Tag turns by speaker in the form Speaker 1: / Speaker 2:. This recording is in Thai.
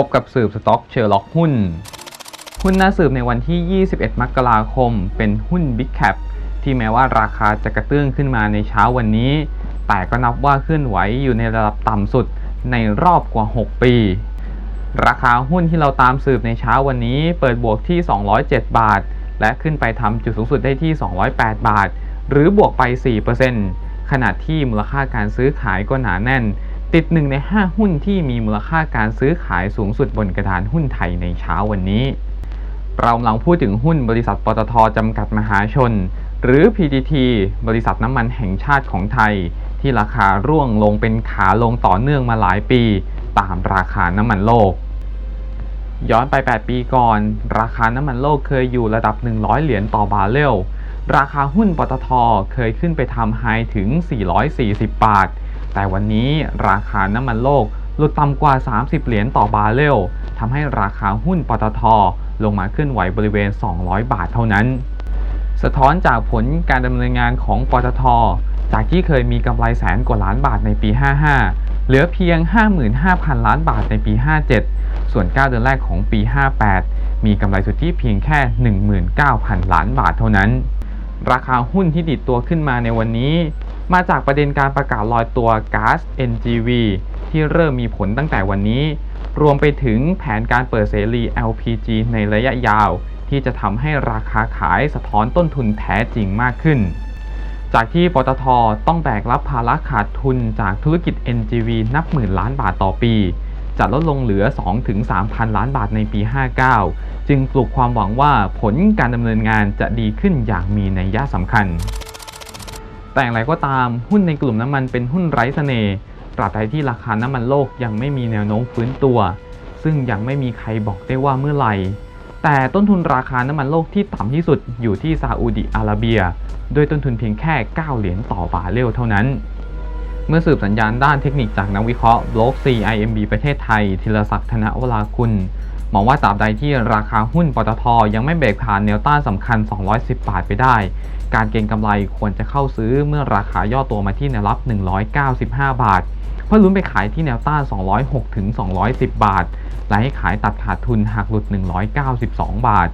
Speaker 1: พบกับสืบสต็อกเชอร์ล็อกหุ้น หุ้นน่าสืบในวันที่ 21 มกราคม เป็นหุ้น Big Cap ที่แม้ว่าราคาจะกระเตื้องขึ้นมาในเช้าวันนี้ แต่ก็นับว่าเคลื่อนไหวอยู่ในระดับต่ำสุดในรอบกว่า 6 ปี ราคาหุ้นที่เราตามสืบในเช้าวันนี้ เปิดบวกที่ 207 บาท และขึ้นไปทำจุดสูงสุดได้ที่ 208 บาท หรือบวกไป 4%ขณะที่มูลค่าการซื้อขายก็หนาแน่น ติดหนึ่งใน 5 หุ้นที่มีมูลค่าการซื้อขายสูงสุดบนกระดานหุ้นไทยในเช้าวันนี้ เรากำลังพูดถึงหุ้นบริษัทปตทจำกัดมหาชน หรือ PTT บริษัทน้ำมันแห่งชาติของไทย ที่ราคาร่วงลงเป็นขาลงต่อเนื่องมาหลายปี ตามราคาน้ำมันโลก ย้อนไป 8 ปีก่อน ราคาน้ำมันโลกเคยอยู่ระดับ 100 เหรียญต่อบาร์เรลราคาหุ้นปตทเคยขึ้นไปทำไฮถึง 440 บาท แต่วันนี้ราคาน้ำมันโลกหลุดต่ำกว่า 30 เหรียญต่อบาร์เรลทำให้ราคาหุ้นปตท ลงมาเคลื่อนไหวบริเวณ 200 บาทเท่านั้น สะท้อนจากผลการดำเนินงานของปตท จากที่เคยมีกำไรแสนกว่าล้านบาทในปี 55 เหลือเพียง 55,000 ล้านบาทในปี 57 ส่วน 9 เดือนแรกของปี 58 มีกำไรสุทธิเพียงแค่ 19,000 ล้านบาทเท่านั้น ราคาหุ้นที่ดิดตัวขึ้นมาในวันนี้ มาจากประเด็นการประกาศลอยตัวก๊าซ NGV ที่เริ่มมีผลตั้งแต่วันนี้ รวมไปถึงแผนการเปิดเสรี LPG ในระยะยาว ที่จะทำให้ราคาขายสะท้อนต้นทุนแท้จริงมากขึ้น จากที่ปตทต้องแบกรับภาระขาดทุนจากธุรกิจ NGV นับหมื่นล้านบาทต่อปีจะลดลงเหลือ 2-3พันล้านบาทในปี 59 จึงปลุกความหวังว่าผลการดำเนินงานจะดีขึ้นอย่างมีนัยยะสำคัญ แต่อย่างไรก็ตามหุ้นในกลุ่มน้ำมันเป็นหุ้นไร้เสน่ห์ตราบใดที่ราคาน้ำมันโลกยังไม่มีแนวโน้มฟื้นตัว ซึ่งยังไม่มีใครบอกได้ว่าเมื่อไหร่ แต่ต้นทุนราคาน้ำมันโลกที่ต่ำที่สุดอยู่ที่ซาอุดิอาระเบีย โดยต้นทุนเพียงแค่ 9 เหรียญต่อบาร์เรลเท่านั้น เมื่อสืบสัญญาณด้านเทคนิคจากนักวิเคราะห์บล็อก CIMB ประเทศไทย ธีรศักดิ์ธนวราคุณ มองว่าตราบใดที่ราคาหุ้นปตทยังไม่เบรกผ่านแนวต้านสำคัญ 210 บาทไปได้ การเก็งกำไรควรจะเข้าซื้อเมื่อราคาย่อตัวมาที่แนวรับ 195 บาท เพื่อลุ้นไปขายที่แนวต้าน 206 ถึง 210 บาท และให้ขายตัดขาดทุนหากหลุด 192 บาท